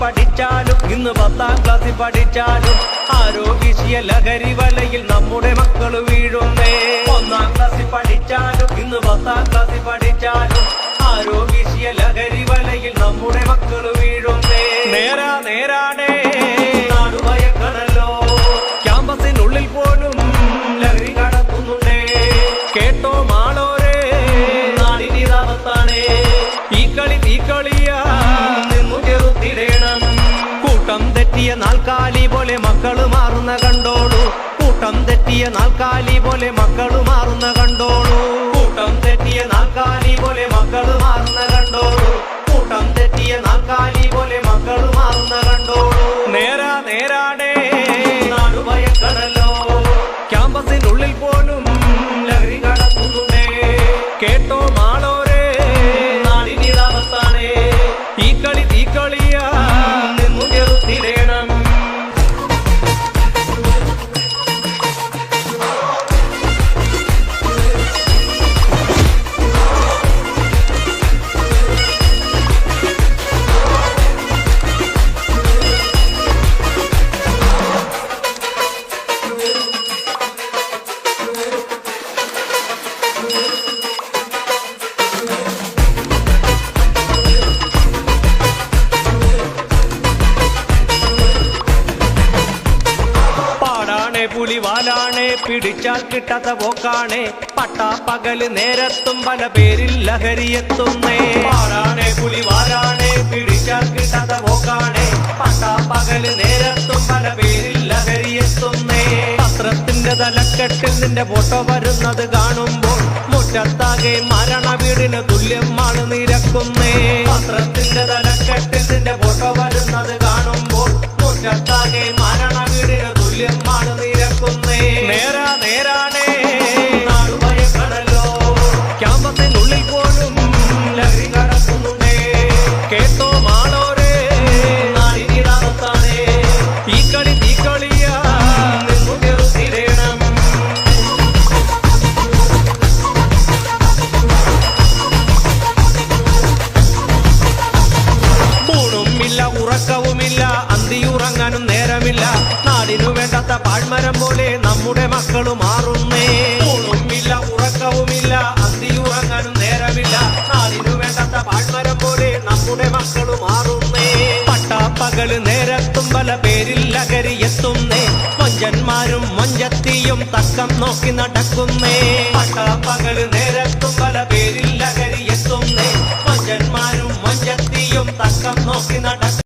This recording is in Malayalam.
പഠിച്ചാലും ഇന്ന് പത്താം ക്ലാസ്സിൽ പഠിച്ചാലും ആരോഗ്യ ലഹരി വലയിൽ നമ്മുടെ മക്കൾ വീഴുന്നേ. ഒന്നാം ക്ലാസ്സിൽ പഠിച്ചാലും ഇന്ന് പത്താം ക്ലാസ്സിൽ പഠിച്ചാലും ആരോഗ്യ ലഹരി വലയിൽ നമ്മുടെ മക്കൾ വീഴുന്നേ. നേരാ നേരാടേ നാടുഭയക്കണല്ലോ ക്യാമ്പസിനുള്ളിൽ പോലും ലഹരി കേട്ടോ മാളോരേ. ഈ കളി തീ കളിയാ. തെറ്റിയ നാൽക്കാലി പോലെ മക്കൾ മാറുന്ന കണ്ടോളൂ. കൂട്ടം തെറ്റിയ നാൽക്കാലി പോലെ മക്കൾ പുലിവാലാണേ പിടിച്ചാൽ കിട്ടാത്ത പോക്കാണേ പകൽ നേരത്തും പല പേരിൽ ലഹരിയെത്തുന്നേ. പുലി വാരാണേ പിടിച്ചാൽ കിട്ടാത്ത പോക്കാണേ പകൽ നേരത്തും പല പേരിൽ ലഹരിയെത്തുന്നേ. പത്രത്തിന്റെ തലക്കെട്ടിൽ നിന്റെ ഫോട്ടോ വരുന്നത് കാണുമ്പോൾ മുറ്റത്താകെ മരണ വീടിന് തുല്യമാണ് നിരക്കുന്നേ. പത്രത്തിന്റെ തലക്കെട്ടിൽ നാടിനു വേണ്ടാത്ത പാഴ്മരം പോലെ നമ്മുടെ മക്കൾ മാറുന്നേ. ഊണുമില്ല ഉറക്കവുമില്ല അന്തിയുറങ്ങാനും നേരമില്ല. നാടിനു വേണ്ടാത്ത പാഴ്മരം പോലെ നമ്മുടെ മക്കൾ മാറുന്നേ. പട്ടാപ്പകൽ നേരത്തും പല പേരിൽ അകരി എത്തുന്നേ. മഞ്ചന്മാരും മഞ്ചത്തിയും തക്കം നോക്കി നടക്കുന്നേ. പട്ടാപ്പകൽ നേരത്തും പല പേരിൽ അകരി എത്തുന്നേ. മഞ്ചന്മാരും മഞ്ചത്തിയും തക്കം നോക്കി നടക്കും